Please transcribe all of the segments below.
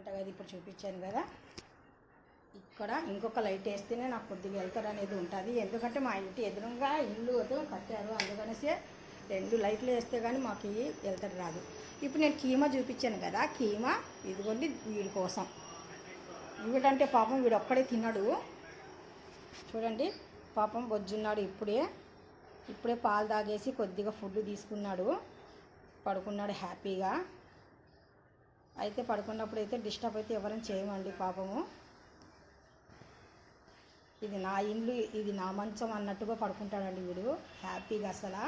వంటగది ఇప్పుడు చూపించాను కదా. ఇక్కడ ఇంకొక లైట్ వేస్తేనే నాకు కొద్దిగా వెళ్తారు అనేది ఉంటుంది. ఎందుకంటే మా ఇంటి ఎదురుగా ఇల్లు ఏదో కట్టారు. అందుకనేసి రెండు లైట్లు వేస్తే కానీ మాకు వెళ్తారు రాదు. ఇప్పుడు నేను కీమా చూపించాను కదా కీమా ఇదిగోండి వీడి కోసం. వీడంటే పాపం వీడు ఒక్కడే తిన్నాడు. చూడండి పాపం బొజ్జున్నాడు ఇప్పుడే. ఇప్పుడే పాలు తాగేసి కొద్దిగా ఫుడ్ తీసుకున్నాడు. పడుకున్నాడు హ్యాపీగా. అయితే పడుకున్నప్పుడు అయితే డిస్టర్బ్ అయితే ఎవరైనా చేయమండి పాపము. ఇది నా ఇల్లు ఇది నా మంచం అన్నట్టుగా పడుకుంటాడండి వీడు. హ్యాపీగా అసలు.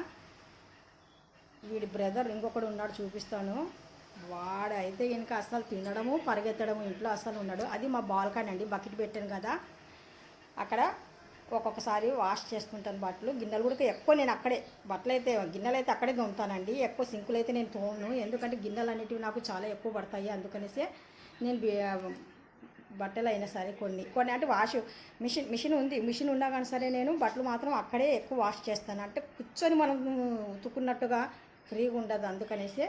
వీడి బ్రదర్ ఇంకొకడు ఉన్నాడు చూపిస్తాను. వాడైతే ఇంకా అసలు తినడము పరిగెత్తడము ఇంట్లో అసలు ఉన్నాడు అది మా బాల్కనీ అండి బకెట్ పెట్టాను కదా. అక్కడ ఒక్కొక్కసారి వాష్ చేసుకుంటాను బట్టలు. గిన్నెలు కూడా ఎక్కువ నేను అక్కడే బట్టలు అయితే గిన్నెలు అయితే అక్కడే తోముతానండి. ఎక్కువ సింకులు అయితే నేను తోను ఎందుకంటే గిన్నెలు అనేటివి నాకు చాలా ఎక్కువ పడతాయి. అందుకనేసే నేను బట్టలు అయినా సరే కొన్ని కొన్ని అంటే వాష్ మిషన్ మిషన్ ఉంది. మిషన్ ఉన్నా కానీ సరే నేను బట్టలు మాత్రం అక్కడే ఎక్కువ వాష్ చేస్తాను. అంటే కూర్చొని మనం ఉతుకున్నట్టుగా ఫ్రీగా ఉండదు. అందుకనేసి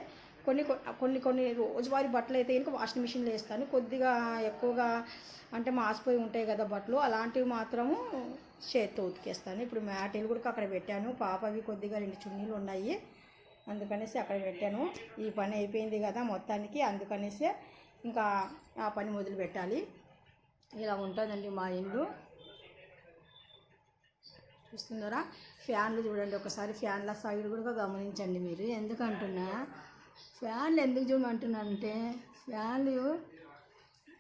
కొన్ని కొన్ని కొన్ని రోజువారీ బట్టలు అయితే ఇంకా వాషింగ్ మిషన్లో వేస్తాను. కొద్దిగా ఎక్కువగా అంటే మాసిపోయి ఉంటాయి కదా బట్టలు. అలాంటివి మాత్రము చేతితో ఉతికేస్తాను. ఇప్పుడు మ్యాటీలు కూడా అక్కడ పెట్టాను. పాప అవి కొద్దిగా రెండు చున్నీలు ఉన్నాయి. అందుకనేసి అక్కడ పెట్టాను. ఈ పని అయిపోయింది కదా మొత్తానికి. అందుకనేసి ఇంకా ఆ పని మొదలు పెట్టాలి. ఇలా ఉంటుందండి మా ఇల్లు. చూస్తున్నారా? ఫ్యాన్లు చూడండి ఒకసారి. ఫ్యాన్ల సైడ్ కూడా గమనించండి మీరు. ఎందుకంటున్నా? ఫ్యాన్లు ఎందుకు చూడమంటున్నానంటే ఫ్యాన్లు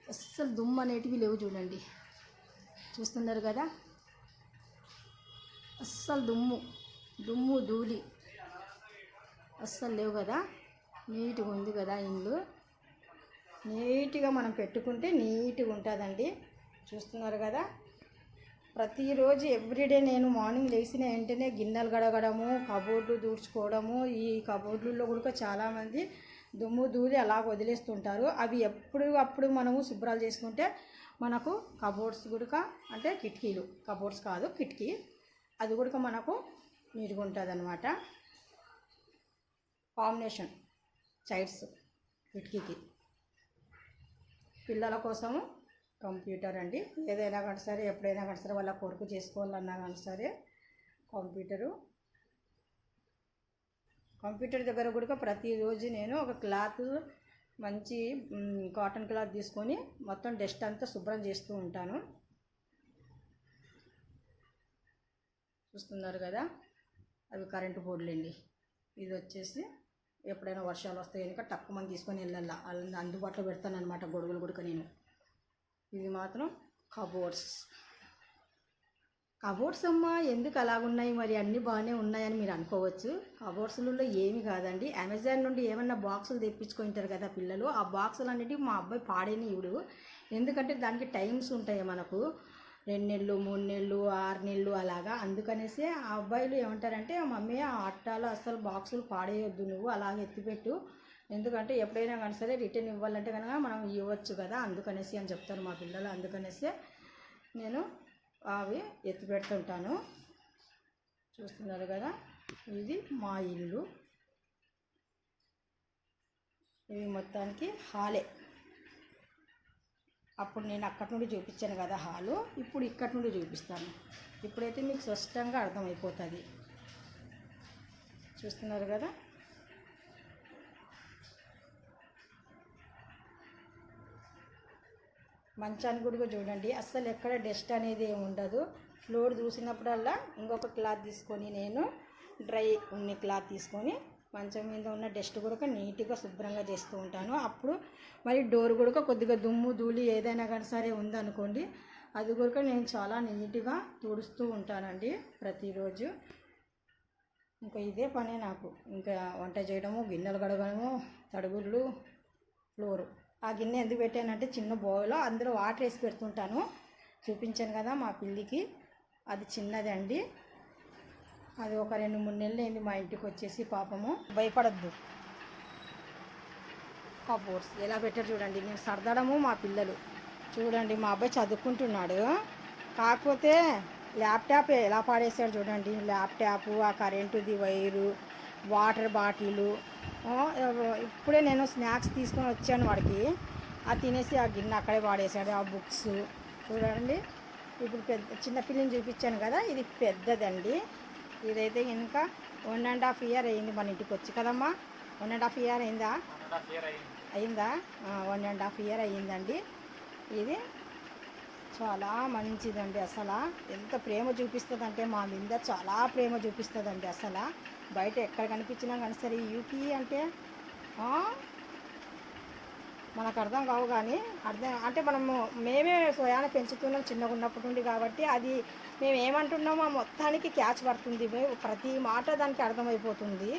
అస్సలు దుమ్ము అనేటివి లేవు చూడండి. చూస్తున్నారు కదా? అస్సలు దుమ్ము దుమ్ము ధూళి. అస్సలు లేవు కదా? నీట్గా ఉంది కదా ఇల్లు నీట్గా మనం పెట్టుకుంటే నీట్గా ఉంటుందండి. చూస్తున్నారు కదా? ప్రతిరోజు ఎవ్రీడే నేను మార్నింగ్ లేచిన వెంటనే గిన్నెలు గడగడము కబోర్డ్లు దూడ్చుకోవడము ఈ కబోర్డుల్లో కూడా చాలామంది దుమ్ము దూది అలా వదిలేస్తుంటారు. అవి ఎప్పుడు అప్పుడు మనము శుభ్రాలు చేసుకుంటే మనకు కబోర్డ్స్ కూడా అంటే కిటికీలు. కబోర్డ్స్ కాదు కిటికీ. అది కూడా మనకు నీట్గా ఉంటుంది అనమాట కాంబినేషన్ సైడ్స్ కిటికీకి. పిల్లల కోసము కంప్యూటర్ అండి. ఏదైనా కానీ సరే ఎప్పుడైనా కానీ సరే వాళ్ళ కొడుకు చేసుకోవాలన్నా కానీ సరే కంప్యూటరు కంప్యూటర్ దగ్గర కూడా ప్రతిరోజు నేను ఒక క్లాత్ మంచి కాటన్ క్లాత్ తీసుకొని మొత్తం డస్ట్ అంతా శుభ్రం చేస్తూ ఉంటాను. చూస్తున్నారు కదా అవి కరెంటు బోర్డులండి ఇది వచ్చేసి ఎప్పుడైనా వర్షాలు వస్తాయి కనుక తక్కువ మంది తీసుకొని వెళ్ళాలా. వాళ్ళని అందుబాటులో పెడతాను అనమాట గొడుగులు గుడక నేను. ఇది మాత్రం కబోర్డ్స్ కబోర్డ్స్ అమ్మ ఎందుకు అలాగున్నాయి? మరి అన్నీ బాగానే ఉన్నాయని మీరు అనుకోవచ్చు. కబోర్డ్స్లలో ఏమి కాదండి. అమెజాన్ నుండి ఏమన్నా బాక్సులు తెప్పించుకుంటారు కదా పిల్లలు ఆ బాక్సులు అనేటివి మా అబ్బాయి పాడేని ఇవిడు. ఎందుకంటే దానికి టైమ్స్ ఉంటాయి మనకు? రెండు నెలలు మూడు నెలలు ఆరు నెలలు అలాగా. అందుకనేసి ఆ అబ్బాయిలు ఏమంటారంటే మమ్మీ ఆ అట్టాలు అసలు బాక్సులు పాడేయొద్దు నువ్వు అలాగే ఎత్తిపెట్టు. ఎందుకంటే ఎప్పుడైనా కానీ సరే రిటర్న్ ఇవ్వాలంటే కనుక మనం ఇవ్వచ్చు కదా అందుకనేసి అని చెప్తారు మా పిల్లలు. అందుకనేసి నేను అవి ఎత్తి పెడుతుంటాను చూస్తున్నారు కదా ఇది మా ఇల్లు. ఇది మొత్తానికి హాలే. అప్పుడు నేను అక్కడి నుండి చూపించాను కదా హాలు. ఇప్పుడు ఇక్కడి నుండి చూపిస్తాను. ఇప్పుడైతే మీకు స్పష్టంగా అర్థమైపోతుంది. చూస్తున్నారు కదా? మంచాన్ని కూడా చూడండి. అస్సలు ఎక్కడ డస్ట్ అనేది ఏమి ఉండదు. ఫ్లోర్ చూసినప్పుడల్లా ఇంకొక క్లాత్ తీసుకొని నేను డ్రై ఉన్న క్లాత్ తీసుకొని మంచం మీద ఉన్న డస్ట్ కూడా నీట్గా శుభ్రంగా చేస్తూ ఉంటాను. అప్పుడు మరి డోర్ కూడా కొద్దిగా దుమ్ము ధూళి ఏదైనా కానీ సరే ఉందనుకోండి అది కూడా నేను చాలా నీట్గా తుడుస్తూ ఉంటానండి ప్రతిరోజు. ఇంకా ఇదే పనే నాకు. ఇంకా వంట చేయడము గిన్నెలు కడగడము తడుగుళ్ళు ఫ్లోరు. ఆ గిన్నె ఎందుకు పెట్టానంటే చిన్న బౌల్లో అందులో వాటర్ వేసి పెడుతుంటాను. చూపించాను కదా మా పిల్లికి. అది చిన్నది అండి అది ఒక రెండు మూడు నెలలు అయింది మా ఇంటికి వచ్చేసి పాపము. భయపడద్దు. కబోర్డ్స్ ఎలా పెట్టారు చూడండి. నేను సర్దడము మా పిల్లలు. చూడండి మా అబ్బాయి చదువుకుంటున్నాడు. కాకపోతే ల్యాప్టాప్ ఎలా పాడేశాడు చూడండి. ల్యాప్టాప్ ఆ కరెంటుది వైరు వాటర్ బాటిలు. ఇప్పుడే నేను స్నాక్స్ తీసుకొని వచ్చాను వాడికి. అది తినేసి ఆ గిన్నె అక్కడే పాడేశాడు ఆ బుక్స్ చూడండి. ఇప్పుడు పెద్ద చిన్నపిల్లని చూపించాను కదా. ఇది పెద్దదండి. ఇదైతే ఇంకా వన్ అండ్ హాఫ్ ఇయర్ అయింది మన ఇంటికి వచ్చి కదమ్మా. వన్ అండ్ హాఫ్ ఇయర్ అయిందా? అయిందా? వన్ అండ్ హాఫ్ ఇయర్ అయ్యిందండి. ఇది చాలా మంచిదండి అసలు. ఎంత ప్రేమ చూపిస్తుందంటే మా మీద చాలా ప్రేమ చూపిస్తుందండి అసలు. బయట ఎక్కడ కనిపించినా కానీ సరే యూపీ అంటే మనకు అర్థం కావు కానీ అర్థం అంటే మనము మేమే స్వయాన పెంచుతున్నాం చిన్నగా ఉన్నప్పటి నుండి కాబట్టి అది మేము ఏమంటున్నామో ఆ మొత్తానికి క్యాచ్ పడుతుంది. ప్రతి మాట దానికి అర్థమైపోతుంది.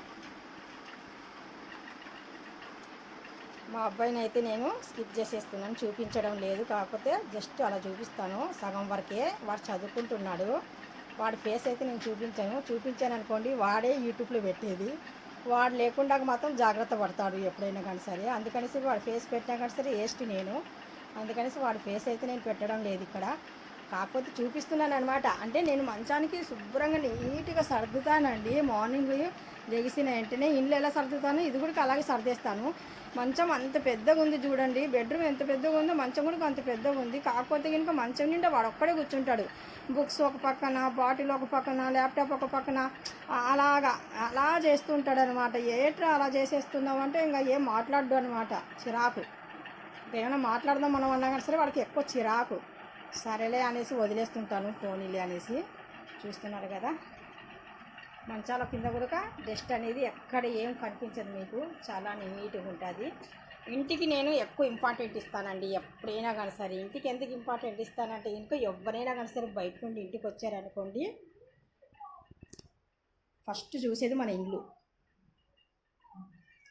మా అబ్బాయిని అయితే నేను స్కిప్ చేసేస్తున్నాను చూపించడం లేదు. కాకపోతే జస్ట్ అలా చూపిస్తాను. సగం వరకే వాడు చదువుకుంటున్నాడు. వాడి ఫేస్ అయితే నేను చూపించాను. చూపించాను అనుకోండి వాడే యూట్యూబ్లో పెట్టేది. వాడు లేకుండా మాత్రం జాగ్రత్త పడతాడు ఎప్పుడైనా కానీ సరే. అందుకనేసి వాడి ఫేస్ పెట్టినా కానీ సరే వేస్ట్ నేను. అందుకనేసి వాడి ఫేస్ అయితే నేను పెట్టడం లేదు ఇక్కడ. కాకపోతే చూపిస్తున్నాను అనమాట అంటే నేను మంచానికి శుభ్రంగా నీట్గా సర్దుతానండి. మార్నింగ్ లెగిసిన వెంటనే ఇల్లు ఎలా సర్దుతాను ఇది కూడా అలాగే సర్దేస్తాను. మంచం అంత పెద్దగా ఉంది చూడండి. బెడ్రూమ్ ఎంత పెద్దగా ఉందో మంచం కూడా అంత పెద్దగా ఉంది. కాకపోతే కనుక మంచం నిండా వాడు ఒక్కడే కూర్చుంటాడు. బుక్స్ ఒక పక్కన బాటిల్ ఒక పక్కన ల్యాప్టాప్ ఒక పక్కన అలాగా అలా చేస్తుంటాడు అనమాట ఏట్రా అలా చేసేస్తున్నావు అంటే ఇంకా ఏం మాట్లాడు అనమాట చిరాకు. ఏమైనా మాట్లాడదాం మనం అన్నా కానీ సరే వాళ్ళకి ఎక్కువ చిరాకు. సరేలే అనేసి వదిలేస్తుంటాను పోనీలే అనేసి. చూస్తున్నారు కదా. మంచాల కింద కూడా డస్ట్ అనేది ఎక్కడ ఏం కనిపించదు మీకు. చాలా నీట్గా ఉంటుంది. ఇంటికి నేను ఎక్కువ ఇంపార్టెంట్ ఇస్తానండి ఎప్పుడైనా కానీ సరే. ఇంటికి ఎందుకు ఇంపార్టెంట్ ఇస్తానంటే ఇంకా ఎవరైనా కానీ సరే బయట నుండి ఇంటికి వచ్చారనుకోండి ఫస్ట్ చూసేది మన ఇల్లు.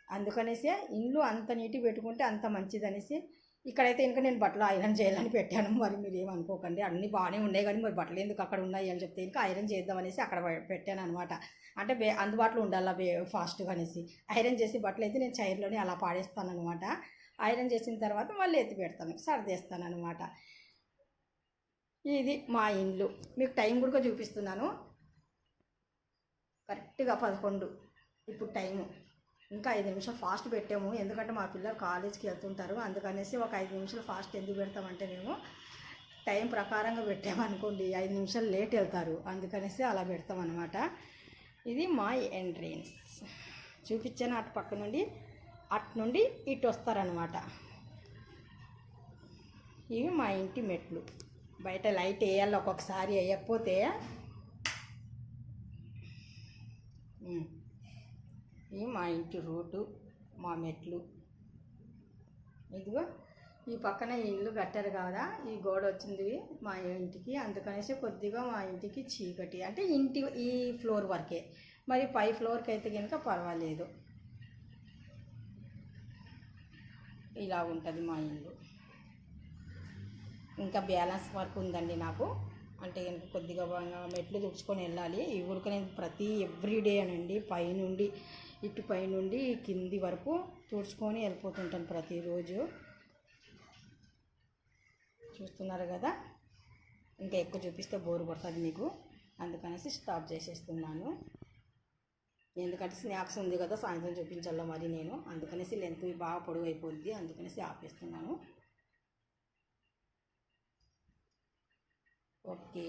అందుకనేసి ఇల్లు అంత నీట్గా పెట్టుకుంటే అంత మంచిదనేసి ఇక్కడైతే ఇంకా నేను బట్టలు ఐరన్ చేయాలని పెట్టాను. మరి మీరు ఏమనుకోకండి అన్నీ బాగానే ఉన్నాయి కానీ మరి బట్టలు ఎందుకు అక్కడ ఉన్నాయి అని చెప్తే ఇంకా ఐరన్ చేద్దామనేసి అక్కడ పెట్టాను అనమాట అంటే బే అందుబాటులో ఉండాలా బే ఫాస్ట్గా అనేసి. ఐరన్ చేసి బట్టలు అయితే నేను చైర్లోనే అలా పాడేస్తాను అనమాట ఐరన్ చేసిన తర్వాత మళ్ళీ ఎత్తి పెడతాను. సర్దేస్తాను అనమాట ఇది మా ఇండ్లు మీకు టైం కూడా చూపిస్తున్నాను. కరెక్ట్గా పదకొండు. ఇప్పుడు టైము. ఇంకా ఐదు నిమిషాలు ఫాస్ట్ పెట్టాము. ఎందుకంటే మా పిల్లలు కాలేజ్కి వెళ్తుంటారు. అందుకనేసి ఒక ఐదు నిమిషాలు ఫాస్ట్ ఎందుకు పెడతామంటే మేము టైం ప్రకారంగా పెట్టామనుకోండి. ఐదు నిమిషాలు లేట్ వెళ్తారు. అందుకనేసి అలా పెడతాం అనమాట ఇది మా ఎంట్రెన్స్. చూపించాను అటు పక్క నుండి అటు నుండి ఇటు వస్తారనమాట ఇవి మా ఇంటి మెట్లు. బయట లైట్ వేయాలి ఒక్కొక్కసారి వేయకపోతే ఇవి మా ఇంటి రోడ్డు మా మెట్లు. ఇదిగో ఈ పక్కన ఈ ఇల్లు కట్టారు కదా ఈ గోడ వచ్చింది మా ఇంటికి. అందుకనేసి కొద్దిగా మా ఇంటికి చీకటి. అంటే ఇంటి ఈ ఫ్లోర్ వరకే. మరి పై ఫ్లోర్కి అయితే కనుక పర్వాలేదు. ఇలా ఉంటుంది మా ఇల్లు. ఇంకా బ్యాలెన్స్ వర్క్ ఉందండి నాకు. మెట్లు తుడుచుకొని వెళ్ళాలి. ఈ ఊరికి ప్రతి ఎవ్రీడే అనండి. పైనుండి ఇటు పైనుండి కింది వరకు తుడుచుకొని వెళ్ళిపోతుంటాను ప్రతిరోజు. చూస్తున్నారు కదా? ఇంకా ఎక్కువ చూపిస్తే బోరు పడుతుంది మీకు. అందుకనేసి స్టాప్ చేసేస్తున్నాను. ఎందుకంటే స్నాక్స్ ఉంది కదా సాయంత్రం చూపించాలో మరి నేను. అందుకనేసి లెంత్ బాగా పొడవు అయిపోద్ది. అందుకనేసి ఆపేస్తున్నాను. ఓకే.